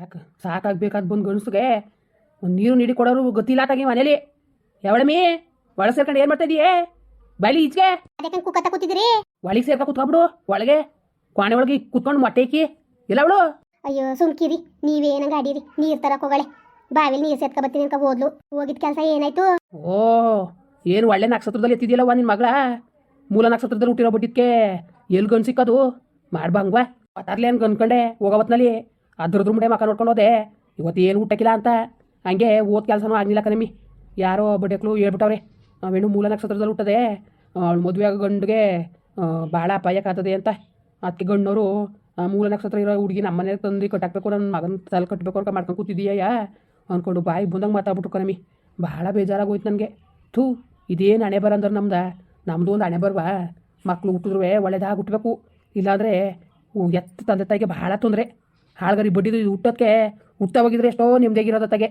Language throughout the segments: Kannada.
ಯಾಕೆ? ಸಾಕಾಗ್ಬೇಕಾದ್ ಬಂದು ಗಣಸುಗೆ ಒಂದು ನೀರು ನೀಡಿ ಕೊಡೋರು ಗೊತ್ತಿಲ್ಲಾಟಾಗಿ ಮನೇಲಿ. ಯಾವಳಮಿ ಒಳಗೆ ಸೇರ್ಕೊಂಡು ಏನು ಮಾಡ್ತಾ ಇದೀಯೇ? ಬಲಿ ಈಚೆಗೆ. ಅದಕ್ಕೆ ಕುಕ್ಕತ್ತ ಕೂತಿದ್ದೀರಿ ಒಳಗೆ ಸೇರ್ಕ ಕುತ್ಕೊಬಿಡು ಒಳಗೆ ಕೋಣೆ ಒಳಗೆ ಕುತ್ಕೊಂಡು ಮೊಟ್ಟೆ ಇಲ್ಲ ಅವಳು? ಅಯ್ಯೋ ಸುಮ್ಕಿರಿ ನೀವೇನಂಗ ಅಡೀರಿ. ನೀರ್ ತರಕ್ ಹೋಗಳೆ. ಬಾವಿಲಿ ನೀರ್ ಸೇರ್ಕ ಬರ್ತೀನಿ ಅನ್ಕ ಓದ್ಲು ಹೋಗಿದ್ ಕೆಲಸ ಏನಾಯ್ತು? ಓ ಏನು ಒಳ್ಳೆ ನಕ್ಷತ್ರದಲ್ಲಿ ಎತ್ತಿದ್ಯಲ್ಲವ್ವ ನಿನ್ ಮಗಳ? ಮೂಲ ನಕ್ಷತ್ರದಲ್ಲಿ ಹುಟ್ಟಿರೋ ಬಿಟ್ಟಿದ್ಕೆ ಎಲ್ಲಿ ಗನ್ ಸಿಕ್ಕೋದು? ಮಾಡ್ಬಂಗ್ವಾ ಪತಾರ್ಲೆ ಏನು ಅನ್ಕೊಂಡೆ ಹೋಗೋವತ್ನಲ್ಲಿ ಅದ್ರದ್ರ ಮುಂಡೆ ಮಕ್ಕ ನೋಡ್ಕೊಂಡು ಹೋದೆ. ಇವತ್ತು ಏನು ಊಟಕ್ಕಿಲ್ಲ ಅಂತ. ಹಂಗೆ ಓದ್ ಕೆಲಸನೂ ಆಗಲಿಲ್ಲ ಕಣಮ್ಮಿ. ಯಾರೋ ಬಡ್ಡೆಕ್ಳು ಹೇಳ್ಬಿಟ್ಟವ್ರೆ ನಾವೇನು ಮೂಲ ನಕ್ಷತ್ರದಲ್ಲಿ ಹುಟ್ಟದೆ. ಅವಳು ಮದುವೆ ಆಗೋ ಗಂಡಿಗೆ ಭಾಳ ಅಪಾಯಕ್ಕಾಗ್ತದೆ ಅಂತ. ಅದಕ್ಕೆ ಗಂಡವರು ಮೂಲ ನಕ್ಷತ್ರ ಇರೋ ಹುಡುಗಿ ಮನೆಗೆ ತಂದು ಕಟ್ಟಾಕ್ಬೇಕು ನನ್ನ ಮಗನ ತಲೆ ಕಟ್ಟಬೇಕು ಅಂತ ಮಾಡ್ಕೊಂಡು ಕೂತಿದ್ದೀಯಾ ಅಂದ್ಕೊಂಡು ಬಾಯಿ ಬಂದಂಗೆ ಮಾತಾಡ್ಬಿಟ್ಟು ಕಣಮ್ಮಿ. ಭಾಳ ಬೇಜಾರಾಗೋಯ್ತು ನನಗೆ. ಥೂ, ಇದೇನು ಹಣೆ ಬರ ಅಂದ್ರೆ ನಮ್ದು. ನಮ್ಮದು ಒಂದು ಹಣೆ ಬರವಾ. ಮಕ್ಕಳು ಹುಟ್ಟಿದ್ರು ಒಳ್ಳೆದಾಗಿ ಹುಟ್ಟಬೇಕು ಇಲ್ಲಾಂದರೆ ಎತ್ತ ತಂದೆ ತಾಯಿಗೆ ಭಾಳ ತೊಂದರೆ. ಹಾಳ್ಗರಿ ಬಡ್ಡಿದು ಹುಟ್ಟೋದಕ್ಕೆ ಹುಟ್ಟ ಹೋಗಿದ್ರೆ ಎಷ್ಟೋ ನಿಮ್ದಾಗಿರೋದತ್ತಾಗೆ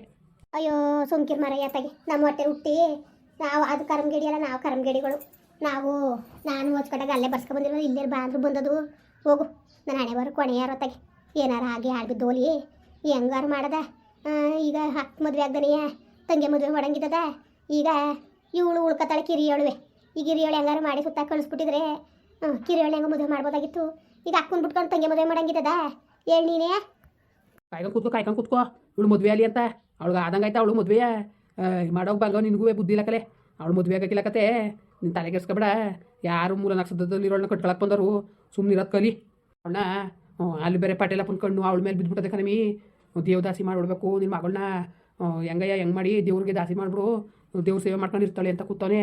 ಅಯ್ಯೋ ಸುಮ್ಕಿರ್ ಮರ ತಗೆ. ನಮ್ಮ ಹೊಟ್ಟೆ ಹುಟ್ಟಿ, ನಾವು ಅದು ಕರಂಗೇಡಿ ಅಲ್ಲ, ನಾವು ಕರಂಗೇಡಿಗಳು ನಾವು, ನಾನು ಹೋಚ್ಕೊಂಡಾಗ ಅಲ್ಲೇ ಬರ್ಸ್ಕೊ ಬಂದಿರೋ ಇಲ್ಲೇ ಬಾಂದ್ರು ಬಂದದು ಹೋಗು ನನ್ನ ಹಣೆ ಬರೋ ಕೊನೆ ಯಾರೋ ತಗೆ. ಏನಾರ ಆಗಿ ಆಡ್ಬಿದ್ದು ಹೋಲಿ ಹೆಂಗಾರು ಮಾಡದ? ಈಗ ಹಕ್ ಮದುವೆ ಆಗ್ದನೆಯ ತಂಗಿ ಮದುವೆ ಮಾಡಂಗಿದ್ದದ? ಈಗ ಇವಳು ಉಳ್ಕತ್ತಾಳೆ ಕಿರಿಯೋಳುವೆ. ಈಗ ಹಿರಿಯೋಳು ಹೆಂಗಾರು ಮಾಡಿ ಸುತ್ತ ಕಳಿಸ್ಬಿಟ್ಟಿದ್ರೆ ಕಿರಿಯೋಳು ಹೆಂಗೆ ಮದುವೆ ಮಾಡ್ಬೋದಾಗಿತ್ತು. ಈಗ ಅಕ್ಕನ್ ಬಿಟ್ಕೊಂಡು ತಂಗಿ ಮದುವೆ ಮಾಡಂಗಿದ್ದದ? ಹೇಳಿ ನೀನೇ ಕಾಯ್ಕೊಂಡು ಕೂತ್ಕೋ ಕಾಯ್ಕೊಂಡು ಕೂತ್ಕೋ. ಇವಳು ಮದುವೆ ಅಲ್ಲಿ ಅಂತ. ಅವಳಿಗೆ ಆದಂಗಾಯ್ತಾ ಅವಳು ಮದುವೆ. ಮಾಡೋಕೆ ಬಂಗೋ ನಿನಗೂ ಬುದ್ಧಿ ಇಲ್ಲ ಕಲೆ. ಅವಳು ಮದುವೆ ಆಗಕ್ಕಿಲ್ಲ ಕತೆ. ನಿನ್ನ ತಲೆ ಕೆಡ್ಸ್ಕೊಬೇಡ. ಯಾರು ಮೂಲ ನಕ್ಷತ್ರದಲ್ಲಿ ಇರೋಳನ್ನ ಕಟ್ಕೊಳಕ್ಕೆ ಬಂದರು. ಸುಮ್ಮನೆ ಇರೋದು ಕಲಿ. ಅವಳನ್ನ ಅಲ್ಲಿ ಬೇರೆ ಪಾಟೆಲ್ಲ ಕಣ್ಣು ಅವಳ ಮೇಲೆ ಬಿದ್ದುಬಿಟ್ಟದೆ ಕಣಮಿ. ದೇವದಾಸಿ ಮಾಡಿಬಿಡ್ಬೇಕು. ನಿನ್ನ ಮಗಳನ್ನ ಹೆಂಗಯ್ಯ ಹೆಂಗ್ ಮಾಡಿ ದೇವ್ರಿಗೆ ದಾಸಿ ಮಾಡಿಬಿಡು. ದೇವ್ರ ಸೇವೆ ಮಾಡ್ಕೊಂಡು ಇರ್ತಾಳೆ ಅಂತ ಕೂತಾನೆ.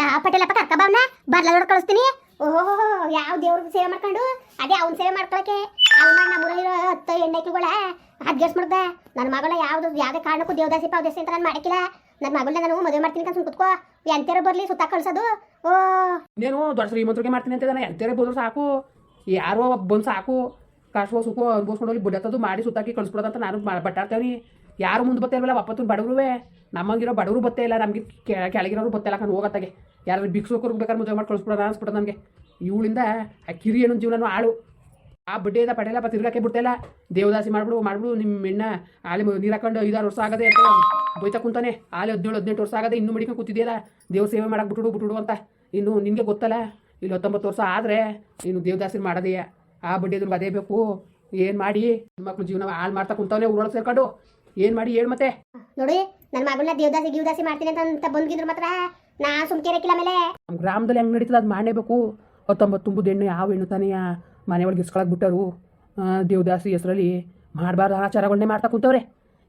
ಯಾವ ಪಟೇಲಪ್ಪ ಕರ್ಕಬಾವ್ನ ಬರ್ಲ ನೋಡ್ ಕಳಿಸ್ತೀನಿ. ಓಹೋ, ಯಾವ ದೇವ್ರಿಗೆ ಸೇವೆ ಮಾಡ್ಕೊಂಡು? ಅದೇ ಅವ್ನ ಸೇವೆ ಮಾಡ್ಕೊಳಕ್ಕೆ. ಅಲ್ಮಾಡ್ ನಮ್ಮೂರಲ್ಲಿರೋ ಹತ್ತು ಹೆಣ್ಣೈಕ್ಳುಗಳ ಅಡ್ಜಸ್ಟ್ ಮಾಡ್ದೆ? ನನ್ನ ಮಗಳ ಯಾವ್ದು, ಯಾವುದೇ ಕಾರಣಕ್ಕೂ ದೇವದಾಸಿ ಪಾವದಾಸಿ ಅಂತ ನಾನು ನನ್ನ ಮಗಳನ್ನ ನಾನು ಮದುವೆ ಮಾಡ್ತೀನಿ ಅಂತ ಕುತ್ಕೋ. ಎಂತೆರ ಬರಲಿ, ಸುತ್ತ ಕಳ್ಸೋದು. ಓ. ನೀನು ದೊಡ್ಡ ಶ್ರೀಮಂತರಿಗೆ ಮಾಡ್ತೀನಿ ಅಂತ ನಾನು ಎಂತೇರ ಬಂದ್ರು ಸಾಕು. ಯಾರೋ ಬಂದು ಸಾಕು. ಕಾಸು ಸುಖ ಅನ್ಭವಿಸ್ಕೊಂಡು ಹೋಗಿ ಬುಡತ್ತದು ಮಾಡಿ ಸುತ್ತಾಕಿ ಕಳಿಸ್ಬಿಡೋದಂತ ನಾನು ಬಟ್ಟಾಡ್ತೇವೆ ಯಾರು ಮುಂದೆ ಬತ್ತೇ ಇಲ್ವಲ್ಲ ಬಡವ್ರುವೆ. ನಮ್ಮಂಗಿರೋ ಬಡವರು ಬತ್ತೇ ಇಲ್ಲ, ನಮಗೆ ಕೆಳಗಿರೋರು ಬತ್ತಿಲ್ಲ ಕಣ್ಣು ಹೋಗತ್ತಾಗೆ. ಯಾರು ಭಿಕ್ಷುಕರಿಗೆ ಬೇಕಾದ್ರೆ ಮದುವೆ ಮಾಡಿ ಕಳಿಸ್ಬಿಡೋಣ ಅನ್ಸ್ಬಿಡೋದು ನಮಗೆ. ಇವಳಿಂದ ಆ ಕಿರಿ ಏನೋ ಜೀವನನೂ ಆಳು. ಆ ಬಡ್ಡೆಯಿಂದ ಪಡೆಯಲ್ಲ ತಿರ್ಗಾಕೆ ಬಿಡ್ತಾಯಿಲ್ಲ ದೇವದಾಸಿ ಮಾಡ್ಬಿಡು ಮಾಡ್ಬಿಡು ನಿಮ್ಮ ಹೆಣ್ಣ ಆಲೆ ನೀರು ಹಾಕೊಂಡು ಐದಾರು ವರ್ಷ ಆಗದೆ ಅಂತ ಬೈತಾ ಕುಂತಾನೆ. ಆಲೆ ಹದಿನೇಳು, ಹದಿನೆಂಟು ವರ್ಷ ಆಗದೆ ಇನ್ನೂ ಮಡಿಕೊಂಡು ಕೂತಿದೆಯಲ್ಲ. ದೇವ್ರ ಸೇವೆ ಮಾಡಕ್ಕೆ ಬಿಟ್ಬಿಡು ಬಿಟ್ಬಿಡು ಅಂತ. ಇನ್ನು ನಿನಗೆ ಗೊತ್ತಲ್ಲ, ಇಲ್ಲಿ ಹತ್ತೊಂಬತ್ತು ವರ್ಷ ಆದರೆ ಇನ್ನು ದೇವದಾಸಿ ಮಾಡೋದೆಯ? ಆ ಬಡ್ಡಿ ಅದನ್ನು ಅದೇ ಬೇಕು. ಏನು ಮಾಡಿ? ಮಕ್ಕಳು ಜೀವನ ಹಾಳು ಮಾಡ್ತಾ ಕುಂತವನೇ, ಊರೊಳಗೆ ಸೇರ್ಕೊಂಡು. ಏನು ಮಾಡಿ, ಹೇಳು ಮತ್ತೆ. ನೋಡಿ ನನ್ನ ಮಗಳನ್ನ ದೇವದಾಸಿ, ಗೀವದಾಸಿ ಮಾಡ್ತೀನಿ ಅಂತ ಬಂದ್ಗಿದ್ರು ಮಾತ್ರ ನಾ ಸುಮ್ಕೆ ಇರಕ್ಕಿಲ್ಲ ಆಮೇಲೆ. ನಮ್ಮ ಗ್ರಾಮದಲ್ಲಿ ಹೆಂಗ್ ನಡೀತದೆ ಅದು ಮಾಡಲೇಬೇಕು. ಹತ್ತೊಂಬತ್ತು ತುಂಬುದ ಹೆಣ್ಣು ಯಾವ ಹೆಣ್ಣು ತಾನೆಯ ಮನೆ ಒಳಗೆ ಇಸ್ಕೊಳಕ್ಕೆ ಬಿಟ್ಟರು. ದೇವದಾಸಿ ಹೆಸರಲ್ಲಿ ಮಾಡಬಾರ್ದು ಆಚಾರಗಳನ್ನೇ ಮಾಡ್ತಾ ಕುಂತವ್ರೆ.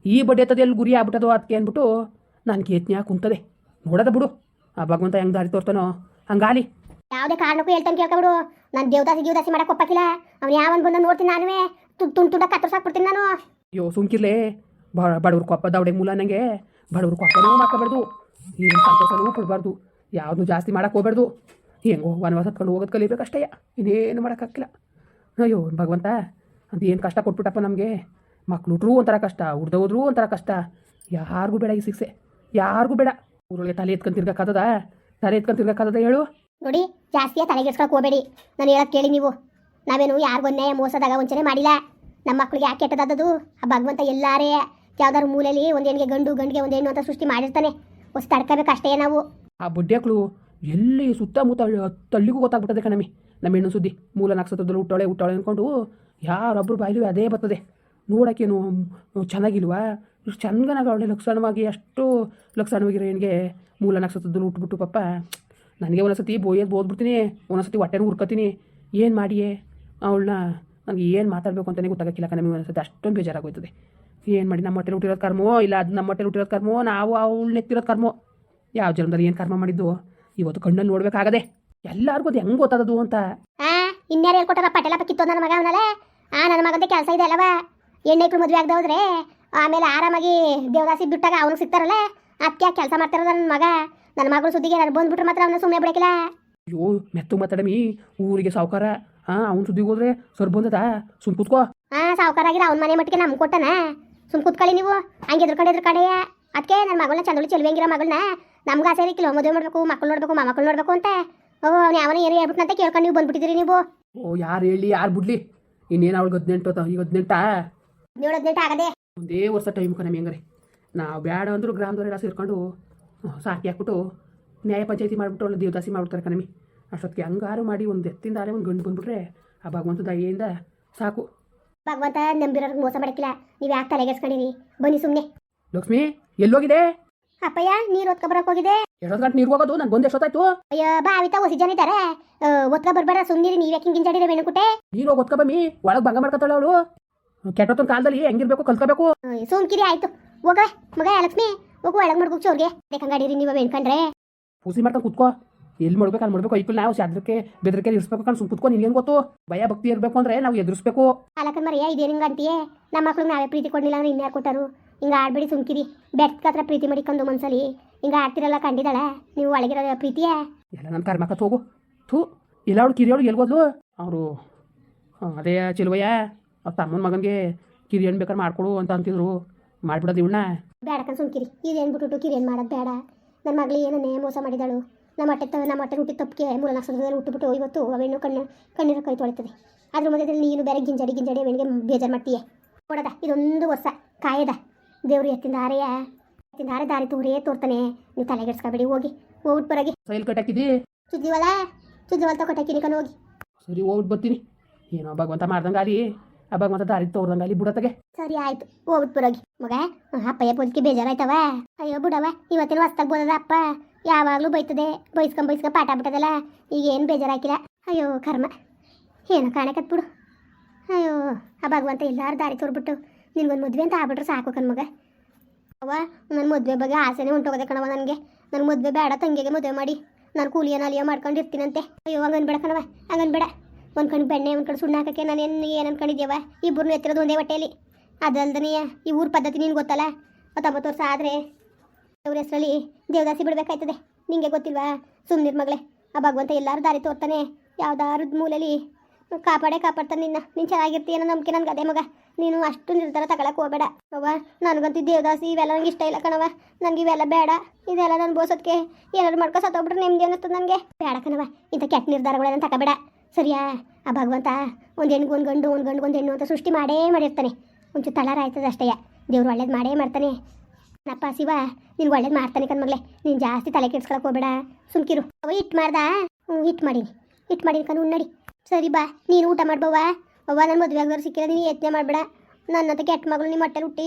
ಈ ಬಡ್ಡೆ ಎತ್ತದೆ ಎಲ್ಲಿ ಗುರಿ ಆಗ್ಬಿಟ್ಟದೋ ಅದಕ್ಕೆ ಅಂದ್ಬಿಟ್ಟು ನಾನು ಕೇತ್ನ್ಯಾ ಕುಂತದೆ. ನೋಡದ ಬಿಡು. ಆ ಭಗವಂತ ಹೆಂಗ್ ದಾರಿ ತೋರ್ತಾನೋ ಹಂಗಾಲಿ. ಯಾವುದೇ ಕಾರಣಕ್ಕೂ ಹೇಳ್ತಾನೆ ಕೇಳ್ಕೊಬಿಡು ನಾನು ದೇವದಾಸಿ ದೇವದಾಸಿ ಮಾಡಕ್ ಒಪ್ಪಕ್ಕಿಲ್ಲ ಅವ್ನು ಯಾವನ್ ಬಂದ ನೋಡ್ತೀನಿ ನಾನುವೇ. ತುಂಡು ತುಂಡ ಕತ್ತರ್ಸಾಕ್ಬಿಡ್ತೀನಿ ನಾನು. ಅಯ್ಯೋ ಸುಮ್ಕಿರ್ಲೆ. ಬಡವ್ರ ಕೊಪ್ಪ ದವಡೆ ಮೂಲ ನನಗೆ ಬಡವ್ರ ಕೊಪ್ಪನೂ ಮಾಡ್ಕೋಬಾರ್ದು. ಏನು ಸಂತೋಷನೂ ಕೊಡಬಾರ್ದು ಯಾವುದು ಜಾಸ್ತಿ ಮಾಡೋಕೆ ಹೋಗ್ಬಾರ್ದು ಹೆಂಗೋ ವನವಾಸ ಹತ್ಕೊಂಡು ಹೋಗೋದು ಕಲಿಬೇಕಷ್ಟೇ ಇನ್ನೇನು ಮಾಡೋಕ್ಕಾಗಿಲ್ಲ ಅಯ್ಯೋ, ಭಗವಂತ, ಅದೇನು ಕಷ್ಟ ಕೊಟ್ಬಿಟ್ಟಪ್ಪ ನಮಗೆ. ಮಕ್ಳು ಹುಟ್ರು ಒಂಥರ ಕಷ್ಟ ಹುಡ್ದ ಹೋದ್ರು ಒಂಥರ ಕಷ್ಟ. ಯಾರಿಗೂ ಬೇಡ ಈ ಸಿಕ್ಸೆ ಯಾರಿಗೂ ಬೇಡ. ಊರೊಳಗೆ ತಲೆ ಎತ್ಕೊಂಡು ತಿರ್ಗಕ್ಕಾಗದ ತಲೆ ಎತ್ಕೊಂಡು ತಿರ್ಗಕ್ಕಾಗದ ಹೇಳು? ನೋಡಿ ಜಾಸ್ತಿಯ ತಲೆಗೆಡ್ಸ್ಕೊಳಕ್ ಹೋಗಬೇಡಿ. ನಾನು ಹೇಳಕ್ಕೆ ಕೇಳಿ ನೀವು. ನಾವೇನು ಯಾರಿಗೂ ಅನ್ಯಾಯ ಮೋಸದಾಗ ವಂಚನೆ ಮಾಡಿಲ್ಲ. ನಮ್ಮ ಮಕ್ಕಳಿಗೆ ಯಾಕೆ ಕೆಟ್ಟದಾದದು ಆ ಭಗವಂತ ಎಲ್ಲಾರೇ ಯಾವ್ದಾದ್ರು ಮೂಲೆಯಲ್ಲಿ ಒಂದೇನಿಗೆ ಗಂಡು ಗಂಡಿಗೆ ಒಂದೇನು ಅಂತ ಸೃಷ್ಟಿ ಮಾಡಿರ್ತಾನೆ. ಹೊಸ ತಡ್ಕೋಬೇಕು ಅಷ್ಟೇ ನಾವು. ಆ ಬಡ್ಡೆಕ್ಳು ಎಲ್ಲಿ ಸುತ್ತಮುತ್ತ ತಳ್ಳಿಗೂ ಗೊತ್ತಾಗ್ಬಿಟ್ಟದೆ ಕಣಮಿ ನಮ್ಮ ಹೆಣ್ಣು ಸುದ್ದಿ ಮೂಲ ನಕ್ಷತ್ರದಲ್ಲಿ ಹುಟ್ಟೋಳೆ ಹುಟ್ಟೋಳೆ ಅಂದ್ಕೊಂಡು ಯಾರೊಬ್ಬರು ಬಾಯಿಲು ಅದೇ ಬರ್ತದೆ. ನೋಡೋಕ್ಕೇನು ಚೆನ್ನಾಗಿಲ್ವಾ? ಇಷ್ಟು ಚಂದನಾಗ ಅವಳೆ ಲಕ್ಷಣವಾಗಿ, ಅಷ್ಟು ಲಕ್ಷಣವಾಗಿರೋ ಹೆಣ್ಣಿಗೆ ಮೂಲ ನಕ್ಷತ್ರದಲ್ಲಿ ಹುಟ್ಬಿಟ್ಟು ಪಪ್ಪ. ನನಗೆ ಒಂದೊಂದ್ಸತಿ ಬೋಯೋದು ಓದ್ಬಿಡ್ತೀನಿ, ಒಂದೊಂದ್ಸತಿ ಹೊಟ್ಟೆನೂ ಹುರ್ಕೋತೀನಿ ಏನು ಮಾಡಿಯೇ? ಅವಳನ್ನ ನನಗೆ ಏನು ಮಾತಾಡಬೇಕು ಅಂತಲೇ ಗೊತ್ತಾಗಕ್ಕಿಲ್ಲ ಕಣಮಿ ಒಂದೊಂದ್ಸತಿ. ಅಷ್ಟೊಂದು ಬೇಜಾರಾಗೋಯ್ತದೆ. ಏನು ಮಾಡಿ ನಮ್ಮ ಹೊಟ್ಟೆಲಿ ಹುಟ್ಟಿರೋದು ಕರ್ಮೋ? ಇಲ್ಲ ಅದು ನಮ್ಮ ಹೊಟ್ಟೆಲಿ ಹುಟ್ಟಿರೋದು ಕರ್ಮೋ? ನಾವು ಅವಳು ನೆತ್ತಿರೋದು ಕರ್ಮೋ? ಯಾವ ಜನ್ಮದಲ್ಲಿ ಏನು ಕರ್ಮ ಮಾಡಿದ್ದು ಇವತ್ತು ಕಣ್ಣಲ್ಲಿ ನೋಡ್ಬೇಕಾಗದೆ. ಎಲ್ಲರಿಗೂ ಅದು ಹೆಂಗೆ ಗೊತ್ತಾದದು ಅಂತ. ಇನ್ಯಾರು ಹೇಳ್ಕೊಟ್ಟಾರ ಪಟೇಲ ಕಿತ್ತೋ ನನ್ನ ಮಗ ಅವನಲ್ಲೇ? ಆ ನನ್ನ ಮಗಂದೇ ಕೆಲಸ ಇದೆ ಅಲ್ಲವ? ಹೆಣ್ಣೈಕ್ಳು ಮದುವೆ ಆಗದೆ ಹೋದ್ರೆ ಆಮೇಲೆ ಆರಾಮಾಗಿ ದೇವದಾಸಿ ಬಿಟ್ಟಾಗ ಅವನಿಗೆ ಸಿಗ್ತಾರಲ್ಲ? ಅದಕ್ಕೆ ಕೆಲಸ ಮಾಡ್ತಾರ ನನ್ನ ಮಗ. ನನ್ನ ಮಗಳು ಸುದ್ದಿಗೆ ನಾನು ಬಂದ್ಬಿಟ್ರೆ ಮಾತ್ರ ಅವನ ಸುಮ್ಮನೆ ಬಿಡಕಿಲ್ಲ ಅಯ್ಯೋ ಮೆತ್ತು ಮಾತಾಡಮಿ. ಊರಿಗೆ ಸಾವುಕಾರ. ಹಾಂ ಅವ್ನ ಸುದ್ದಿಗೆ ಹೋದ್ರೆ ಸರ್ ಬಂದದ ಸುಮ್ ಕೂತ್ಕೋ. ಆ ಸಾವುಕಾರ ಆಗಿರ ಅವ್ನ ಮನೆ ಮಟ್ಟಿಗೆ ನಮ್ಗೆ ಕೊಟ್ಟನ. ಸುಮ್ ಕೂತ್ಕೊಳ್ಳಿ ನೀವು. ಹಂಗೆ ಎದ್ರುಕಡೆ ಎದ್ರುಕಡೆಯ ಅದಕ್ಕೆ ನನ್ನ ಮಗಳನ್ನ ಚಂದೊಳಿ ಚೆಲುವಂಗಿರೋ ಮಗಳನ್ನ ನಮ್ಗೆ ಆಸೆ ಇರಕ್ಕಿಲ್ಲ ಮದುವೆ ಮಾಡಬೇಕು ಮಕ್ಕಳು ನೋಡಬೇಕು ಮಕ್ಕಳು ನೋಡಬೇಕು ಅಂತ. ಓ ಅವ್ನು ಯಾವನ ಏನು ಹೇಳ್ಬಿಟ್ಟಂತ ಕೇಳ್ಕೊಂಡು ನೀವು ಬಂದ್ಬಿಟ್ಟಿದ್ದೀರಿ ನೀವು. ಓ ಯಾರು ಹೇಳಿ ಯಾರು ಬಿಡ್ಲಿ? ಇನ್ನೇನು ಅವಳಿಗೆ ಹದಿನೆಂಟು ಈಗ ಹದಿನೆಂಟಾ? ಹದಿನೇಳು ಹದಿನೆಂಟು ಆಗದೆ. ಒಂದೇ ವರ್ಷ ಟೈಮ್ ಕಣಮಿ ಹಂಗಾರೆ. ನಾವು ಬೇಡ ಅಂದರೂ ಗ್ರಾಮದವರೆಲ್ಲ ಸೇರ್ಕೊಂಡು ಹ್ಮ್, ಸಾಕಿ ಹಾಕ್ಬಿಟ್ಟು ನ್ಯಾಯ ಪಂಚಾಯತಿ ಮಾಡಿಬಿಟ್ಟು ಅವಳು ದೇವದಾಸಿ ಮಾಡ್ಬಿಡ್ತಾರೆ ಕಣಮಿ ಅಷ್ಟೊತ್ತಿಗೆ ಹಂಗಾರು ಮಾಡಿ ಒಂದು ಎತ್ತಿಂದಾರೆ ಒಂದು ಗಂಡು ಬಂದ್ಬಿಟ್ರೆ ಆ ಭಗವಂತ ದಯೆಯಿಂದ ಸಾಕು. ಭಗವಂತ ನಂಬಿರೋರ್ಗೆ ಮೋಸ ಮಾಡಕ್ಕಿಲ್ಲ. ನೀವು ಯಾಕೆ ತಲೆಗೆಸ್ಕೊಂಡಿರಿ ಬನ್ನಿ ಸುಮ್ನೆ. ಲಕ್ಷ್ಮಿ ಎಲ್ಲೋಗಿದೆ? ಅಪ್ಪಯ್ಯ ನೀರು ಒತ್ಕ ಬರಕ್ ಹೋಗಿದೆ. ಎಷ್ಟೊತ್ತು ನೀರು ಹೋಗೋದು? ನಾನು ಒಂದೇ ಎಷ್ಟೊತ್ತಾಯ್ತು? ಅಯ್ಯೋ ಬಾವಿತ ಹೊಸಿ ಜನ ಇದ್ದಾರೆ ಒತ್ಕ ಬರ್ಬೇಡ ಸುಮ್ಮನಿರಿ ನೀವ್ ಯಾಕೆ ಗಿಂಜಾಡಿರ ಬೇಣಕುಟೆ ನೀರು ಹೋಗಿ ಒತ್ಕೊಬಮ್ಮಿ ಒಳಗೆ ಭಂಗ ಮಾಡ್ಕೊತಾಳೆ ಅವಳು. ಕೆಟ್ಟೊತ್ತನ ಕಾಲದಲ್ಲಿ ಹೆಂಗಿರ್ಬೇಕು ಕಲ್ತ್ಕೋಬೇಕು. ಸುಮ್ಕಿರಿ ಆಯ್ತು. ಹೋಗ ಮಗ ಲಕ್ಷ್ಮಿ ಹೋಗು ಒಳಗ್ ಮಡ್ಗು ಚೋರ್ಗೆ. ಬೇಕಂಗಾಡಿರಿ ನೀವು ಬೇಣ್ಕಂಡ್ರೆ ಪೂಸಿ ಮಾಡ್ಕೊಂಡು ಕುತ್ಕೋ. ಎಲ್ಲಿ ಮಾಡ್ಬೇಕು ಅಲ್ಲಿ ಮಾಡ್ಬೇಕು ಐಕಲ್ ನಾವು ಶಾದ್ರಕ್ಕೆ ಬೆದರಿಕೆ ಇರಿಸ್ಬೇಕು ಕಣ್ ಸುಮ್ ಕುತ್ಕೋ ನಿನ್ಗೇನು ಗೊತ್ತು? ಭಯ ಭಕ್ತಿ ಇರಬೇಕು ಅಂದ್ರೆ ನಾವು ಎದುರಿಸ್ಬೇಕು. ಅಲಕನ್ ಮರಿಯ ಇದೇನು ಅಂತೀಯೇ? ನಮ್ಮ ಮಕ್ಳು ನಾವೇ ಪ್ರೀತಿ ಕೊಡ್ಲಿಲ್ಲ ಅಂದ್ರೆ ಇನ್ಯಾರು ಕೊಟ್ಟರು? ಹಿಂಗೆ ಆಡ್ಬೇಡಿ ಸುಮ್ಕಿರಿ. ಬೆಟ್ಕ ಹತ್ರ ಪ್ರೀತಿ ಮಾಡಿಕೊಂಡು ಮನ್ಸಲಿ ಹಿಂಗೆ ಆಡ್ತಿರಲ್ಲ ಕಂಡಿದ್ದಾಳ ನೀವು ಒಳಗಿರೋ ಪ್ರೀತಿಯೇ? ಎಲ್ಲ ನನ್ನ ಕರ್ಮಕತ್ ಹೋಗು ಥೂ ಇಲ್ಲ ಅವಳು ಕಿರಿಯೋಳು ಎಲ್ಗೋದ್ಲು ಅವರು ಅದೇ ಚಿಲ್ವಯ್ಯ. ಅವ್ರ ತಮ್ಮನ ಮಗನಿಗೆ ಕಿರಿ ಏನ್ ಬೇಕಾದ್ರೆ ಮಾಡ್ಕೊಡು ಅಂತ ಅಂತಿದ್ರು. ಮಾಡ್ಬಿಡೋದು ಇವಣ್ಣ ಬೇಡಕ ಸುಮ್ಕಿರಿ. ಇದೇನು ಕಿರಿ ಏನ್ ಮಾಡೋದು ಬೇಡ. ನನ್ನ ಮಗಳು ಏನನ್ನೇ ಮೋಸ ಮಾಡಿದಾಳು ನಮ್ಮ ಹೊಟ್ಟೆ ತ ನಮ್ಮ ಹೊಟ್ಟೆ ಹುಟ್ಟಿದ ತಪ್ಪಿಗೆ ಮೂರು ನಾಲ್ಕು ಸಂದರ್ಭದಲ್ಲಿ ಹುಟ್ಟುಬಿಟ್ಟು ಇವತ್ತು ಅವೇನು ಕಣ್ಣು ಕಣ್ಣೀರ ಕೈ ತೊಳಿತದೆ ಅದ್ರ ಮಧ್ಯದಲ್ಲಿ ನೀನು ಬೇರೆ ಗಿಂಜಡಿ ಗಿಂಜಡಿ ಅವನಿಗೆ ಬೇಜಾರು ಮಾಡ್ತೀಯ. ಕೊಡದ ಇದೊಂದು ವರ್ಷ ಕಾಯದ. ದೇವ್ರು ಎತ್ತಿಂದ ಹಾರೆಯ ಎತ್ತಿಂದ ದಾರಿ ದಾರಿ ತೋರೇ ತೋರ್ತಾನೆ. ನೀವು ತಲೆಗೆಡ್ಸ್ಕೊಬೇಡಿ ಹೋಗಿ ಹೋಗ್ಬಿಟ್ಟು ಬರಗಿ ಸೈಲ್ ಕಟ್ಟಾಕಿದ್ದಿ? ಸುದ್ದಿವಲ್ಲ ಸುದ್ದಿವಲ್ ತಗೊಟ್ಟಾಕಿನಿ ಕಣ್ ಹೋಗಿ. ಸರಿ ಹೋಗ್ಬಿಟ್ಟು ಬರ್ತೀನಿ. ಏನೋ ಭಗವಂತ ಮಾಡ್ದಂಗೆ ಅಲ್ಲಿ ಆ ಭಗವಂತ ದಾರಿ ತೋರ್ದಂಗೆ ಅಲ್ಲಿ ಬಿಡತ್ತಗೆ. ಸರಿ ಆಯ್ತು ಹೋಗ್ಬಿಟ್ಟು ಬರೋಗಿ ಮಗ ಅಪ್ಪಯ್ಯ ಬದುಕಿ ಬೇಜಾರಾಯ್ತವ? ಅಯ್ಯೋ ಬಿಡವ ಇವತ್ತಿನ ಹೊಸ್ತಾಗ ಬೋದದ ಅಪ್ಪ? ಯಾವಾಗಲೂ ಬೈತದೆ, ಬೈಸ್ಕೊಂಡ್ ಬೈಸ್ಕೊಂಡ್ ಪಾಠ ಬಿಟ್ಟದಲ್ಲ ಈಗ ಏನು ಬೇಜಾರಾಕಿಲ್ಲ. ಅಯ್ಯೋ, ಕರ್ಮ. ಏನು ಕಾಣಕತ್ ಬಿಡು. ಅಯ್ಯೋ, ಆ ಭಗವಂತ ಎಲ್ಲಾರು ದಾರಿ ತೋರ್ಬಿಟ್ಟು ನಿನ್ಗೊಂದು ಮದುವೆ ಅಂತ ಆಗ್ಬಿಟ್ರೆ ಸಾಕು ಕಣ್ಮಗ ಅವ್ವ ನನ್ನ ಮದುವೆ ಬಗ್ಗೆ ಆಸೆನೇ ಉಂಟೋಗದೆ ಕಣವ ನನಗೆ. ನನ್ನ ಮದುವೆ ಬೇಡ, ತಂಗಿಗೆ ಮದುವೆ ಮಾಡಿ. ನಾನು ಕೂಲಿಯನ ಅಲಿಯ ಮಾಡ್ಕೊಂಡು ಇರ್ತೀನಂತೆ ಅಯ್ಯೋ ಹಂಗನ್ ಬೇಡ ಕಣವ ಹಂಗನ್ ಬೇಡ ಒಂದು ಕಣ್ಣು ಬೆಣ್ಣೆ, ಒಂದು ಕಣ್ಣು ಸುಣ್ಣ ಹಾಕಕ್ಕೆ ನಾನು ಏನು ಏನು ಅನ್ಕೊಂಡಿದ್ದೇವ ಇಬ್ಬರನ್ನೂ ಎತ್ತಿರೋದು ಒಂದೇ ಬಟ್ಟೆಯಲ್ಲಿ ಅದಲ್ದನೇ ಈ ಊರ ಪದ್ಧತಿ ನೀನು ಗೊತ್ತಲ್ಲ? ಹತ್ತೊಂಬತ್ತು ವರ್ಷ ಆದರೆ ಅವ್ರ ಹೆಸರಲ್ಲಿ ದೇವದಾಸಿ ಬಿಡ್ಬೇಕಾಯ್ತದೆ. ನಿಂಗೆ ಗೊತ್ತಿಲ್ವಾ? ಸುಮ್ಮನಿರ್ ಮಗಳೇ. ಆ ಭಗವಂತ ಎಲ್ಲರೂ ದಾರಿ ತೋರ್ತಾನೆ. ಯಾವ್ದಾರು ಮೂಲಲ್ಲಿ ಕಾಪಾಡೇ ಕಾಪಾಡ್ತಾನೆ ನಿನ್ನ. ನೀನು ಚೆನ್ನಾಗಿರ್ತೀಯ ನಂಬಿಕೆ ನನ್ಗೆ ಅದೇ ಮಗ. ನೀನು ಅಷ್ಟು ನಿರ್ಧಾರ ತಗೊಳಕ್ ಹೋಗಬೇಡ. ಅವ್ವ, ನನಗಂತೂ ದೇವದಾಸಿ ಇವೆಲ್ಲ ನಂಗೆ ಇಷ್ಟ ಇಲ್ಲ ಕಣವ ನನಗೆ ಇವೆಲ್ಲ ಬೇಡ. ಇದೆಲ್ಲ ನಾನು ಬೋಸೋದಕ್ಕೆ ಏನಾದ್ರು ಮಾಡ್ಕೊ ಸತ್ತೋಗ್ಬಿಟ್ರೆ ನೆಮ್ಮದಿ ಅನ್ನಿಸ್ತದೆ ನನಗೆ. ಬೇಡ ಕಣವ ಇಂಥ ಕೆಟ್ಟ ನಿರ್ಧಾರಗಳನ್ನ ತಗೋಬೇಡ. ಸರಿಯಾ? ಆ ಭಗವಂತ ಒಂದು ಹೆಣ್ಣಿಗೆ ಒಂದು ಗಂಡು ಒಂದು ಗಂಡು, ಒಂದು ಹೆಣ್ಣು ಅಂತ ಸೃಷ್ಟಿ ಮಾಡೇ ಮಾಡಿರ್ತಾನೆ. ಒಂಚೂರು ತಲಾರ ಆಯ್ತದೆ ಅಷ್ಟೇ. ದೇವ್ರು ಒಳ್ಳೇದು ಮಾಡೇ ಮಾಡ್ತಾನೆ. ನಪ್ಪ ಶಿವ, ನಿನ್ಗೆ ಒಳ್ಳೇದು ಮಾಡ್ತಾನೆ ಕಣ್ಮಗ್ಲೆ ನೀನು ಜಾಸ್ತಿ ತಲೆ ಕೆಡ್ಸ್ಕೊಳಕ್ ಹೋಗ್ಬೇಡ. ಸುಮ್ಕಿರು. ಅವ ಹಿಟ್ ಮಾಡ್ದ? ಹ್ಞೂ ಹಿಟ್ ಮಾಡೀನಿ. ಹಿಟ್ ಮಾಡೀನಿ ಕಣ್, ಉಣ್ಣಡಿ. ಸರಿ ಬಾ, ನೀನು ಊಟ ಮಾಡ್ಬವ್ವ ಅವ್ವ ನನ್ನ ಮದುವೆ ಆಗೋರು ಸಿಕ್ಕಿಲ್ಲ, ನೀನು ಯತ್ನೆ ಮಾಡಬೇಡ. ನನ್ನಂತ ಕೆಟ್ಟ ಮಗಳು ನಿಮ್ಮ ಹೊಟ್ಟೆ ಹುಟ್ಟಿ.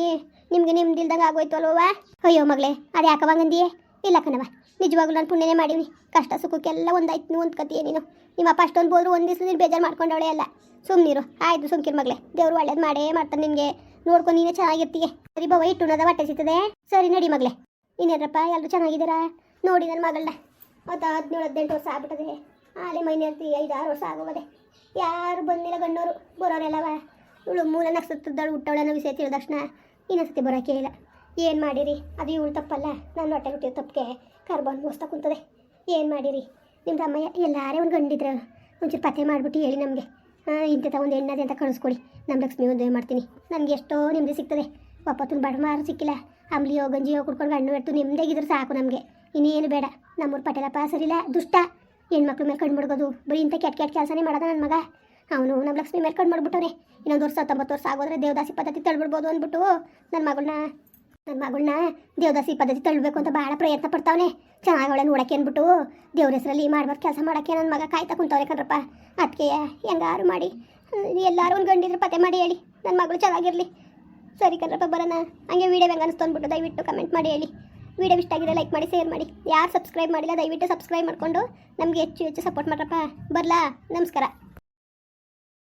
ನಿಮಗೆ ನಿಮ್ದಿಲ್ದಂಗೆ ಆಗೋಯ್ತು ಅಲ್ವವ್ವ ಅಯ್ಯೋ ಮಗಳೇ, ಅದು ಯಾಕವಂಗಂದಿಯೇ ಇಲ್ಲ ಕಣವ ನಿಜವಾಗ್ಲೂ ನಾನು ಪುಣ್ಯನೇ ಮಾಡೀನಿ ಕಷ್ಟ ಸುಖಕ್ಕೆಲ್ಲ ಒಂದಾಯ್ತು ನೀವು ಒಂದ್ಕತಿಯೇ ನೀನು. ನಿಮ್ಮಪ್ಪ ಅಷ್ಟೊಂದು ಬೋದ್ರು ಒಂದು ದಿವಸ ನೀನು ಬೇಜಾರು ಮಾಡ್ಕೊಂಡವಳೆ ಅಲ್ಲ. ಸುಮ್ಮನಿರು ಆಯ್ತು ಸುಮ್ಕಿರು ಮಗಳೇ. ದೇವ್ರು ಒಳ್ಳೇದು ಮಾಡೇ ಮಾಡ್ತಾನೆ ನಿನಗೆ. ನೋಡ್ಕೊಂಡು ನೀನೇ ಚೆನ್ನಾಗಿರ್ತೀಯ. ಸರಿ ಬವ ಇಟ್ಟುನದ ಹೊಟ್ಟೆ ಸಿಗ್ತದೆ. ಸರಿ, ನಡಿ ಮಗಳೇ ಇನ್ನೇನಪ್ಪ ಎಲ್ಲರೂ ಚೆನ್ನಾಗಿದ್ದೀರಾ? ನೋಡಿ ನನ್ನ ಮಗಳ ಮತ್ತು ಹದಿನೇಳು, ಹದಿನೆಂಟು ವರ್ಷ ಆಗ್ಬಿಟ್ಟದೆ. ಆಲೆ ಮೈನೇರ್ತಿ ಐದಾರು ವರ್ಷ ಆಗೋದೆ ಯಾರು ಬಂದಿಲ್ಲ ಗಣ್ಣೋರು ಬರೋರೆಲ್ಲವ ಇವಳು ಮೂಲ ನಕ್ಷತ್ರದಳು ಹುಟ್ಟವಳನ್ನ ವಿಷಯ ತಿಳಿದ ತಕ್ಷಣ ಇನ್ನೊಂದ್ಸತಿ ಬರೋಕೆ ಇಲ್ಲ. ಏನು ಮಾಡಿರಿ? ಅದು ಇವಳು ತಪ್ಪಲ್ಲ. ನಾನು ಹೊಟ್ಟೆ ಹುಟ್ಟಿದ ತಪ್ಪಿಗೆ ಕರ್ಬನ್ ಮೋಸ್ತಾ ಕುಂತದೆ. ಏನು ಮಾಡಿರಿ? ನಿಮ್ಮ ತಮ್ಮಯ್ಯ, ಎಲ್ಲಾರೇ ಒಂದು ಗಂಡಿದ್ರು. ಒಂಚೂರು ಪತ್ತೆ ಮಾಡಿಬಿಟ್ಟು ಹೇಳಿ ನಮಗೆ. ಇಂಥ ಒಂದು ಹೆಣ್ಣದೆ ಅಂತ ಕಳಿಸ್ಕೊಡಿ. ನಮ್ಮ ಲಕ್ಷ್ಮಿ ಮದುವೆ ಮಾಡ್ತೀನಿ. ನನಗೆ ಎಷ್ಟೋ ನೆಮ್ಮದಿ ಸಿಗ್ತದೆ. ಬಡ ಬಡಮಾರು ಸಿಕ್ಕಿಲ್ಲ. ಅಂಬ್ಲಿಯೋ, ಗಂಜಿಯೋ ಕುಡ್ಕೊಂಡು ಹಣ್ಣು ಎಡ್ತು ನೆಮ್ಮದಿಗಿದ್ರೆ ಸಾಕು ನಮಗೆ. ಇನ್ನೇನು ಬೇಡ. ನಮ್ಮೂರು ಪಟೇಲಪ್ಪ ಸರಿಲ್ಲ ದುಷ್ಟ. ಹೆಣ್ಮಕ್ಳ ಮೇಲೆ ಕಣ್ಣು ಬರೀ ಇಂಥ ಕೆಟ್ಟ ಕೆಟ್ಟ ಕೆಲಸನೇ ಮಾಡೋದ ನನ್ನ ಮಗ. ಅವನು ನಮ್ಮ ಲಕ್ಷ್ಮಿ ಮೇಲೆ ಕಣ್ಣು ಮಾಡ್ಬಿಟ್ಟವ್ರೆ ಇನ್ನೊಂದು ವರ್ಷ, ಹತ್ತೊಂಬತ್ತು ವರ್ಷ ಆಗೋದ್ರೆ ದೇವದಾಸಿ ಪದ್ಧತಿ ತಳ್ಬಿಡ್ಬೋದು ಅಂದ್ಬಿಟ್ಟು ನನ್ನ ಮಗಳನ್ನ ನನ್ನ ಮಗಳನ್ನ ದೇವದಾಸಿ ಪದ್ಧತಿ ತಳ್ಳಬೇಕು ಅಂತ ಭಾಳ ಪ್ರಯತ್ನ ಪಡ್ತಾವನೆ. ಚೆನ್ನಾಗಿ ಅವಳೆ ನೋಡಕ್ಕೆ ಅಂದ್ಬಿಟ್ಟು ದೇವ್ರ ಹೆಸರಲ್ಲಿ ಮಾಡ್ಬಾರ್ದು ಕೆಲಸ ಮಾಡೋಕ್ಕೆ ನನ್ನ ಮಗ ಕಾಯ್ತಾ ಕುಂತವ್ರೆ ಕಣ್ರಪ್ಪ. ಅದಕ್ಕೆ ಹೆಂಗಾರು ಮಾಡಿ. ಎಲ್ಲರೂ ಒಂದು ಗಂಡಿದ್ರೆ ಪತೆ ಮಾಡಿ ಹೇಳಿ. ನನ್ನ ಮಗಳು ಚೆನ್ನಾಗಿರಲಿ. ಸರಿ ಕಣ್ರಪ್ಪ, ಬರೋಣ. ಹಂಗೆ ವೀಡಿಯೋ ಹೆಂಗೆ ಅನಿಸ್ತು ಅಂದ್ಬಿಟ್ಟು ದಯವಿಟ್ಟು ಕಮೆಂಟ್ ಮಾಡಿ ಹೇಳಿ. ವೀಡಿಯೋ ಇಷ್ಟ ಆಗಿದೆ ಲೈಕ್ ಮಾಡಿ ಶೇರ್ ಮಾಡಿ. ಯಾರು ಸಬ್ಸ್ಕ್ರೈಬ್ ಮಾಡಿಲ್ಲ, ದಯವಿಟ್ಟು ಸಬ್ಸ್ಕ್ರೈಬ್ ಮಾಡಿಕೊಂಡು ನಮಗೆ ಹೆಚ್ಚು ಹೆಚ್ಚು ಸಪೋರ್ಟ್ ಮಾಡ್ರಪ್ಪ. ಬರಲಾ? ನಮಸ್ಕಾರ.